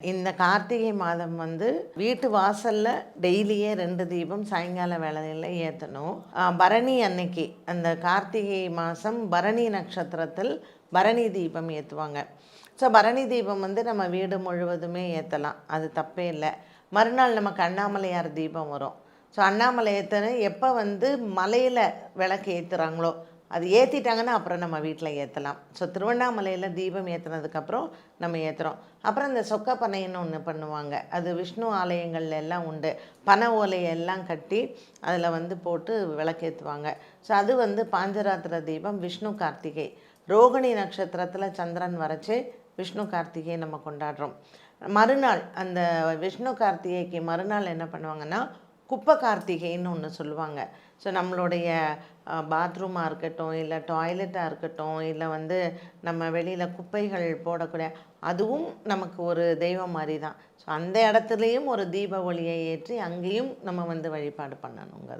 இந்த கார்த்திகை மாதம் வந்து வீட்டு வாசல்ல டெய்லியே ரெண்டு தீபம் சாயங்கால வேலையில் ஏற்றணும் பரணி அன்னைக்கு அந்த கார்த்திகை மாதம் பரணி நட்சத்திரத்தில் பரணி தீபம் ஏற்றுவாங்க ஸோ பரணி தீபம் வந்து நம்ம வீடு முழுவதுமே ஏற்றலாம் அது தப்பே இல்லை. மறுநாள் நமக்கு அண்ணாமலையார் தீபம் வரும். ஸோ அண்ணாமலை ஏற்றன எப்போ வந்து மலையில் விளக்கு ஏற்றுறாங்களோ அது ஏற்றிட்டாங்கன்னா அப்புறம் நம்ம வீட்டில் ஏற்றலாம் ஸோ திருவண்ணாமலையில் தீபம் ஏற்றுனதுக்கப்புறம் நம்ம ஏற்றுறோம் அப்புறம் இந்த சொக்க பனைன்னு ஒன்று பண்ணுவாங்க. அது விஷ்ணு ஆலயங்கள்ல எல்லாம் உண்டு. பனை ஓலையெல்லாம் கட்டி அதில் வந்து போட்டு விளக்கேற்றுவாங்க ஸோ அது வந்து பாஞ்சராத்திர தீபம் விஷ்ணு கார்த்திகை. ரோகிணி நட்சத்திரத்தில் சந்திரன் வரைச்சி விஷ்ணு கார்த்திகை நம்ம கொண்டாடுறோம். மறுநாள் அந்த விஷ்ணு கார்த்திகைக்கு மறுநாள் என்ன பண்ணுவாங்கன்னா குப்பை கார்த்திகைன்னு ஒன்று சொல்லுவாங்க. ஸோ நம்மளுடைய பாத்ரூமாக இருக்கட்டும் இல்லை டாய்லெட்டாக இருக்கட்டும் இல்லை வந்து நம்ம வெளியில் குப்பைகள் போடக்கூடிய அதுவும் நமக்கு ஒரு தெய்வம் மாதிரி தான் ஸோ அந்த இடத்துலையும் ஒரு தீப ஒளியை ஏற்றி அங்கேயும் நம்ம வந்து வழிபாடு பண்ணணுங்கிறது.